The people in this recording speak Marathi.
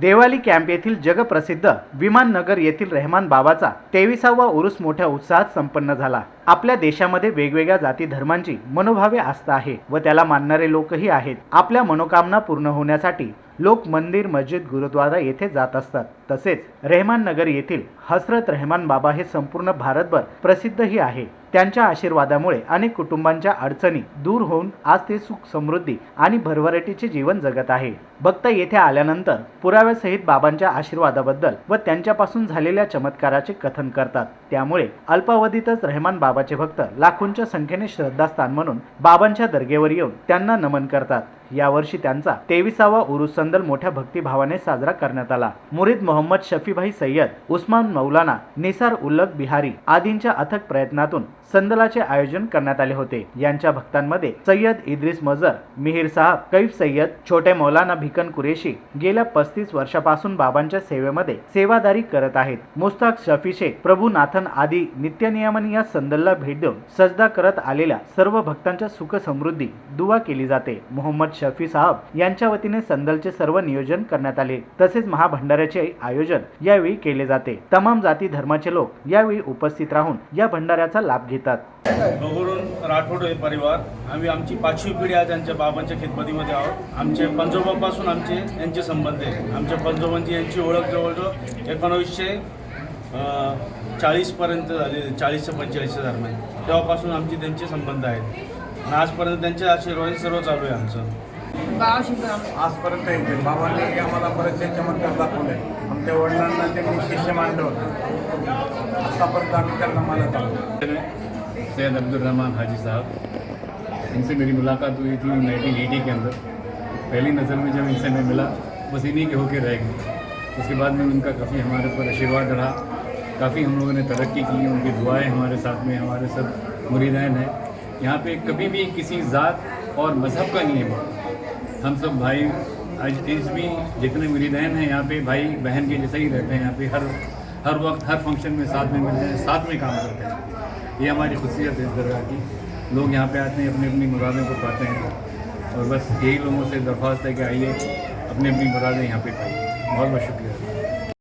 देवाली कॅम्प येथील जगप्रसिद्ध विमाननगर येथील रहमान बाबाचा तेविसावा उरुस मोठ्या उत्साहात संपन्न झाला. आपल्या देशामध्ये वेगवेगळ्या जाती धर्मांची मनोभावे आस्था आहे व त्याला मानणारे लोकही आहेत. आपल्या मनोकामना पूर्ण होण्यासाठी लोक मंदिर मस्जिद गुरुद्वारा येथे जात असतात. तसेच रेहमान नगर येथील हसरत रेहमान बाबा हे संपूर्ण भारतभर प्रसिद्धही आहे. त्यांच्या आशीर्वादामुळे अनेक कुटुंबांच्या अडचणी दूर होऊन आज ते सुख समृद्धी आणि भरभराटीचे जीवन जगत आहे. भक्त येथे आल्यानंतर पुराव्यासहित बाबांच्या आशीर्वादाबद्दल व त्यांच्यापासून झालेल्या चमत्काराचे कथन करतात. त्यामुळे अल्पावधीतच रहमान बाबाचे भक्त लाखोंच्या संख्येने श्रद्धास्थान म्हणून बाबांच्या दर्गेवर येऊन त्यांना नमन करतात. यावर्षी त्यांचा तेविसावा उरुस संदल मोठ्या भक्तिभावाने साजरा करण्यात आला. मुरीद मोहम्मद शफीभाई सय्यद उस्मान मौलाना निसार उल्लक बिहारी आदींच्या अथक प्रयत्नातून संदलाचे आयोजन करण्यात आले होते. यांच्या भक्तांमध्ये सय्यद इद्रिस मजर मिहीर साहब कैफ सय्यद छोटे मौलाना भिकन कुरेशी गेल्या पस्तीस वर्षापासून बाबांच्या सेवेमध्ये सेवादारी करत आहेत. मुस्ताक शफी शेख प्रभू नाथन आदी नित्यनियमन या संदलला भेट देऊन सजदा करत आलेल्या सर्व भक्तांच्या सुख समृद्धी दुवा केली जाते. मोहम्मद शफी साहब यांच्या वतीने संदलचे सर्व नियोजन करण्यात आले. तसेच महाभंडाऱ्याचे आयोजन यावेळी केले जाते. तमाम जाती धर्माचे लोक यावेळी उपस्थित राहून या भंडाऱ्याचा लाभ घेतात. राठोड परिवार आम्ही आमची पाचवी पिढी आज यांच्या बाबांच्या खिदमतीमध्ये आहोत. आमचे पंजोबापासून आमचे यांचे संबंध आहे आमच्या पंजोबांची यांची ओळख जवळजवळ एकोणावीसशे चाळीसपर्यंत झाले चाळीस ते पंचेचाळीसच्या दरम्यान. तेव्हापासून आमचे त्यांचे संबंध आहेत. आणि आजपर्यंत त्यांच्या आशीर्वाद सर्व चालू आहे आमचं. गाव शिकवलं आजपर्यंत येते बाबांनी आम्हाला बरेचसे चमत्कार दाखवले आमच्या वडिलांना त्यांनी शिष्य मानलं होतं. आतापर्यंत आम्ही त्यांना मानत आहोत सैयद अब्दुलरहमान हाजी साहब इनसे मेरी मुलाकात हुई थी 1980 के अंदर। पहली नज़र में जब इनसे मैं मिला बस इन्हीं के होके रह गई उसके बाद में उनका काफ़ी हमारे ऊपर आशीर्वाद रहा। काफ़ी हम लोगों ने तरक्की की उनकी दुआएं हमारे साथ में हमारे सब मुरीदैन हैं। यहाँ पे कभी भी किसी ज़ात और मज़हब का नहीं है। हम सब भाई आज इस भी जितने मुरीदैन हैं, यहाँ पे भाई बहन के जैसे ही रहते हैं। यहाँ पे हर हर वक्त, हर फ़ंक्शन में साथ में मिलते हैं, साथ में काम करते हैं। ये हमारी खुशियत है इस दरगाह की। लोग यहाँ पे आते हैं अपनी अपनी मुरादें को पाते हैं। और बस यही लोगों से दरख्वास्त है कि आइए अपनी अपनी मुरादें यहाँ पे पाइए। बहुत बहुत शुक्रिया।